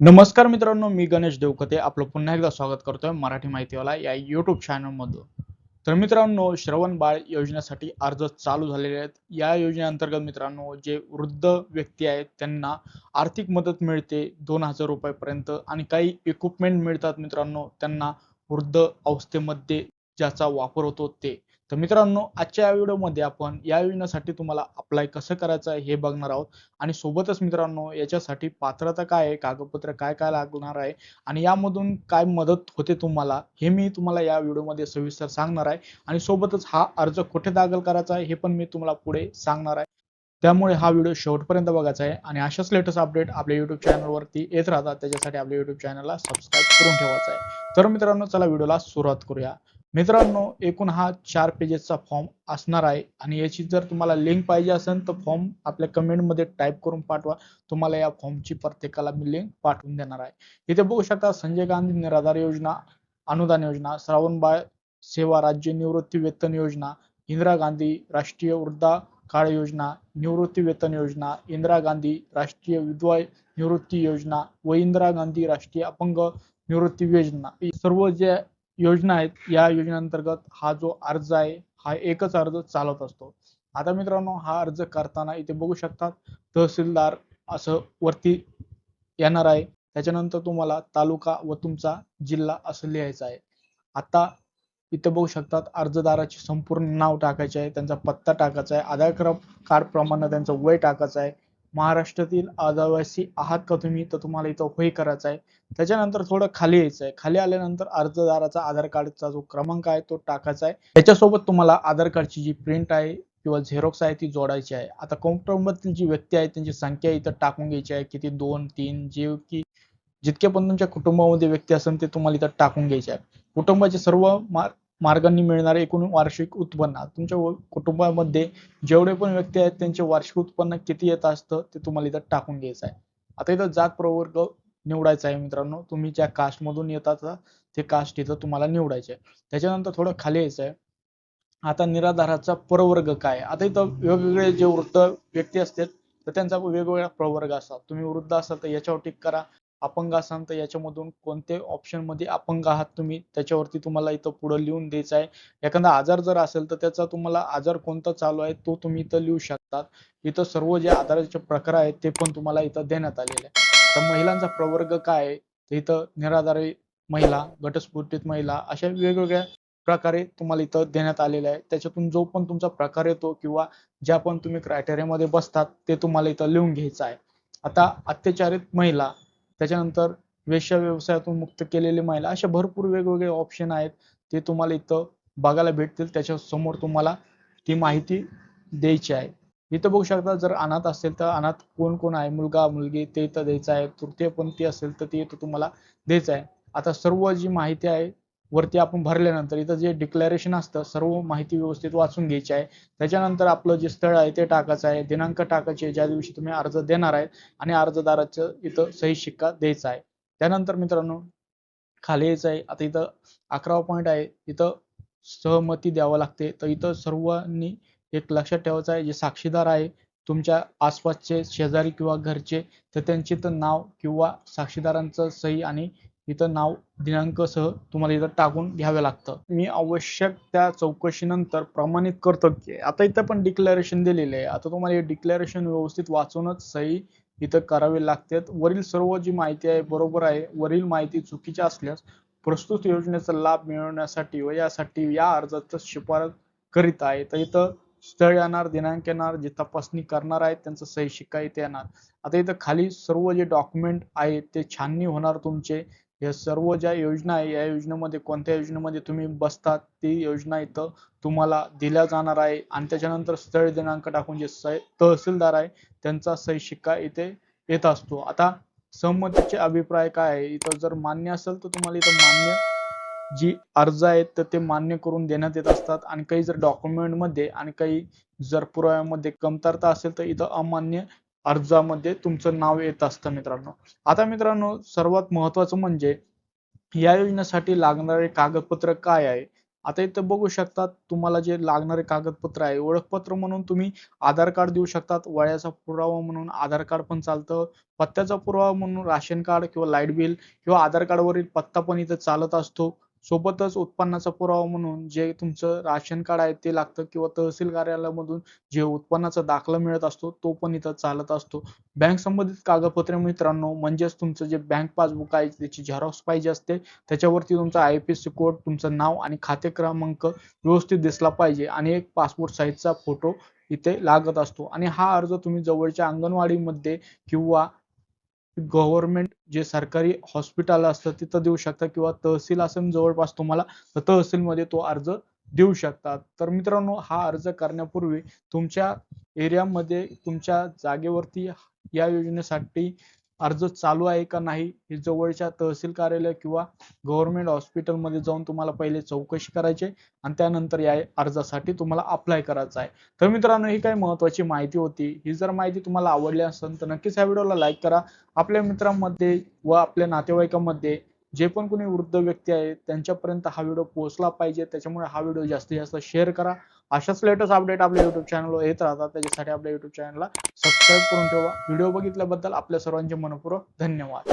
नमस्कार मित्रांनो मी गणेश देवकते आपलं पुन्हा एकदा स्वागत करतोय मराठी माहितीवाला या युट्यूब चॅनलमधून तर मित्रांनो श्रवण बाळ योजनेसाठी अर्ज चालू झालेले आहेत. या योजनेअंतर्गत मित्रांनो जे वृद्ध व्यक्ती आहेत त्यांना आर्थिक मदत मिळते दोन हजार रुपयापर्यंत आणि काही इक्विपमेंट मिळतात मित्रांनो त्यांना वृद्ध अवस्थेमध्ये ज्याचा वापर होतो ते. तर मित्रांनो आजच्या या व्हिडिओमध्ये आपण या योजनेसाठी तुम्हाला अप्लाय कसं करायचं आहे हे बघणार आहोत. आणि सोबतच मित्रांनो याच्यासाठी पात्रता काय आहे कागदपत्र काय काय लागणार आहे आणि यामधून काय मदत होते तुम्हाला हे मी तुम्हाला या व्हिडिओमध्ये सविस्तर सांगणार आहे. आणि सोबतच हा अर्ज कुठे दाखल करायचा आहे हे पण मी तुम्हाला पुढे सांगणार आहे. त्यामुळे हा व्हिडिओ शेवटपर्यंत बघायचा आहे आणि अशाच लेटेस्ट अपडेट आपल्या युट्यूब चॅनलवरती येत राहतात. त्याच्यासाठी आपल्या युट्यूब चॅनलला सबस्क्राईब करून ठेवायचं आहे. तर मित्रांनो चला व्हिडिओला सुरुवात करूया. मित्रांनो एकूण हा चार पेजेसचा फॉर्म असणार आहे. आणि याची जर तुम्हाला लिंक पाहिजे असेल तर फॉर्म आपल्या कमेंटमध्ये टाईप करून पाठवा. तुम्हाला या फॉर्मची प्रत्येकाला मी लिंक पाठवून देणार आहे. इथे बघू शकता संजय गांधी निराधार योजना अनुदान योजना श्रावणबाळ सेवा राज्य निवृत्ती वेतन योजना इंदिरा गांधी राष्ट्रीय वृद्धा काळ योजना निवृत्ती वेतन योजना इंदिरा गांधी राष्ट्रीय विधवा निवृत्ती योजना व इंदिरा गांधी राष्ट्रीय अपंग निवृत्ती योजना. सर्व जे योजना आहेत. या योजनेअंतर्गत हा जो अर्ज आहे हा एकच अर्ज चालत असतो. आता मित्रांनो हा अर्ज करताना इथे बघू शकतात तहसीलदार असं वरती येणार आहे. त्याच्यानंतर तुम्हाला तालुका व तुमचा जिल्हा असं लिहायचा आहे. आता इथे बघू शकतात अर्जदाराचे संपूर्ण नाव टाकायचे आहे त्यांचा पत्ता टाकायचा आहे आधार कार्ड प्रमाणे त्यांचं वय टाकायचं आहे. महाराष्ट्रातील आदिवासी आहात का तुम्ही? तर तुम्हाला इथं होय करायचं आहे. त्याच्यानंतर थोडं खाली यायचं आहे. खाली आल्यानंतर अर्जदाराचा आधार कार्डचा जो क्रमांक आहे तो टाकायचा आहे. त्याच्यासोबत तुम्हाला आधार कार्डची जी प्रिंट आहे किंवा झेरॉक्स आहे ती जोडायची आहे. आता कुटुंबातील जी व्यक्ती आहे त्यांची संख्या इथं टाकून घ्यायची आहे. किती? दोन तीन जे की जितके पण तुमच्या कुटुंबामध्ये व्यक्ती असेल ते तुम्हाला इथं टाकून घ्यायचे आहे. कुटुंबाचे सर्व मार्क मार्गांनी मिळणारे एकूण वार्षिक उत्पन्न. तुमच्या कुटुंबामध्ये जेवढे पण व्यक्ती आहेत त्यांचे वार्षिक उत्पन्न किती येत असतं ते तुम्हाला इथं टाकून घ्यायचं आहे. आता इथं जात प्रवर्ग निवडायचा आहे मित्रांनो. तुम्ही ज्या कास्ट मधून येतात ते कास्ट इथं तुम्हाला निवडायचे आहे. त्याच्यानंतर थोडं खाली यायचं आहे. आता निराधाराचा प्रवर्ग काय? आता इथं वेगवेगळे जे वृद्ध व्यक्ती असतात तर त्यांचा वेगवेगळा प्रवर्ग असतात. तुम्ही वृद्ध असाल तर याच्यावर टिक करा. अपंग असाल तर याच्यामधून कोणते ऑप्शनमध्ये अपंग आहात तुम्ही? त्याच्यावरती तुम्हाला इथं पुढे लिहून द्यायचं आहे. एखादा आजार जर असेल तर त्याचा तुम्हाला आजार कोणता चालू आहे तो तुम्ही इथं लिहू शकतात इथं सर्व जे आजाराचे प्रकार आहेत ते पण तुम्हाला इथं देण्यात आलेले आहे तर महिलांचा प्रवर्ग काय आहे? इथं निराधारी महिला घटस्फोटित महिला अशा वेगवेगळ्या प्रकारे तुम्हाला इथं देण्यात आलेला आहे त्याच्यातून जो पण तुमचा प्रकार येतो किंवा ज्या पण तुम्ही क्रायटेरियामध्ये बसतात ते तुम्हाला इथं लिहून घ्यायचं आहे. आता अत्याचारित महिला त्याच्यानंतर वेश्या व्यवसायातून मुक्त केलेली महिला अशा भरपूर वेगवेगळे ऑप्शन आहेत. ते तुम्हाला इथं बघायला भेटतील. त्याच्यासमोर तुम्हाला ती माहिती द्यायची आहे. इथं बघू शकता जर अनाथ असेल तर अनाथ कोण कोण आहे? मुलगा मुलगी ते इथं द्यायचं आहे. तृतीयपंथी असेल तर ते इथं तुम्हाला द्यायचं आहे. आता सर्व जी माहिती आहे वरती आपण भरल्यानंतर इथं जे डिक्लेरेशन असतं सर्व माहिती व्यवस्थित वाचून घ्यायची आहे. त्याच्यानंतर आपलं जे स्थळ आहे ते टाकायचं आहे. दिनांक टाकायचे ज्या दिवशी तुम्ही अर्ज देणार आहे आणि अर्जदाराचं इथं सही शिक्का द्यायचा आहे. त्यानंतर मित्रांनो खाली यायचं आहे. आता इथं अकरावा पॉईंट आहे. इथं सहमती द्यावं लागते. तर इथं सर्वांनी एक लक्षात ठेवायचं आहे. जे साक्षीदार आहे तुमच्या आसपासचे शेजारी किंवा घरचे तर त्यांचे तर नाव किंवा साक्षीदारांचं सही आणि इथं नाव दिनांक सह तुम्हाला इथं टाकून घ्यावे लागतं. मी आवश्यक त्या चौकशीनंतर प्रमाणित करतो की आता इथं पण डिक्लेरेशन दिलेले आहे. आता तुम्हाला हे डिक्लेरेशन व्यवस्थित वाचूनच सही इथं करावे लागते. वरील सर्व जी माहिती आहे बरोबर आहे. वरील माहिती चुकीची असल्यास प्रस्तुत योजनेचा लाभ मिळवण्यासाठी व यासाठी या अर्जाचं शिफारस करीत आहे. तर इथं स्थळ येणार दिनांक येणार जे तपासणी करणार आहेत त्यांचं सही शिक्का इथे येणार. आता इथं खाली सर्व जे डॉक्युमेंट आहेत ते छाननी होणार तुमचे. या सर्व ज्या योजना आहे या योजनेमध्ये कोणत्या योजनेमध्ये तुम्ही बसतात ती योजना इथं तुम्हाला दिल्या जाणार आहे. आणि त्याच्यानंतर स्थळ दिनांक टाकून जे तहसीलदार आहे त्यांचा सही शिक्का इथे येत असतो. आता संमतीचे अभिप्राय काय आहे? इथं जर मान्य असेल तर तुम्हाला इथं मान्य जी अर्ज आहेत तर ते मान्य करून देण्यात येत असतात. आणि काही जर डॉक्युमेंटमध्ये आणि काही जर पुराव्यामध्ये कमतरता असेल तर इथं अमान्य अर्जामध्ये तुमचं नाव येत असतं मित्रांनो. आता मित्रांनो सर्वात महत्वाचं म्हणजे या योजनेसाठी लागणारे कागदपत्र काय आहे? आता इथं बघू शकतात तुम्हाला जे लागणारे कागदपत्र आहे ओळखपत्र म्हणून तुम्ही आधार कार्ड देऊ शकतात वयाचा पुरावा म्हणून आधार कार्ड पण चालतं पत्त्याचा पुरावा म्हणून राशन कार्ड किंवा लाइट बिल किंवा आधार कार्डवरील पत्ता पण इथं चालत असतो. सोबतच उत्पन्नाचा पुरावा म्हणून जे तुमचं राशन कार्ड आहे ते लागतं किंवा तहसील कार्यालयामधून जे उत्पन्नाचा दाखला मिळत असतो तो पण इथं चालत असतो. बँक संबंधित कागदपत्रे मित्रांनो म्हणजेच तुमचं जे बँक पासबुक आहे त्याची झेरॉक्स पाहिजे असते. त्याच्यावरती तुमचा आय पी सी कोड तुमचं नाव आणि खाते क्रमांक व्यवस्थित दिसला पाहिजे आणि एक पासपोर्ट साईजचा फोटो इथे लागत असतो. आणि हा अर्ज तुम्ही जवळच्या अंगणवाडीमध्ये किंवा गव्हर्नमेंट जे सरकारी हॉस्पिटल असतं तिथं देऊ शकता किंवा तहसील असेल जवळपास तुम्हाला तर तहसीलमध्ये तो अर्ज देऊ शकतात. तर मित्रांनो हा अर्ज करण्यापूर्वी तुमच्या एरियामध्ये तुमच्या जागेवरती या योजनेसाठी अर्ज चालू आहे का नाही हे जवळच्या तहसील कार्यालय किंवा गव्हर्नमेंट हॉस्पिटलमध्ये जाऊन तुम्हाला पहिले चौकशी करायची आणि त्यानंतर या अर्जासाठी तुम्हाला अप्लाय करायचा आहे. तर मित्रांनो ही काही महत्वाची माहिती होती. ही जर माहिती तुम्हाला आवडली असेल तर नक्कीच ह्या व्हिडिओला लाईक करा. आपल्या मित्रांमध्ये व आपल्या नातेवाईकांमध्ये जे पण कोणी वृद्ध व्यक्ती आहेत त्यांच्यापर्यंत हा व्हिडिओ पोहोचला पाहिजे. त्याच्यामुळे हा व्हिडिओ जास्तीत जास्त शेअर करा. अशाच लेटेस्ट अपडेट आपल्या युट्यूब चॅनलवर येत राहतात. त्याच्यासाठी आपल्या युट्यूब चॅनलला सबस्क्राईब करून ठेवा. व्हिडिओ बघितल्याबद्दल आपल्या सर्वांचे मनपूर्वक धन्यवाद.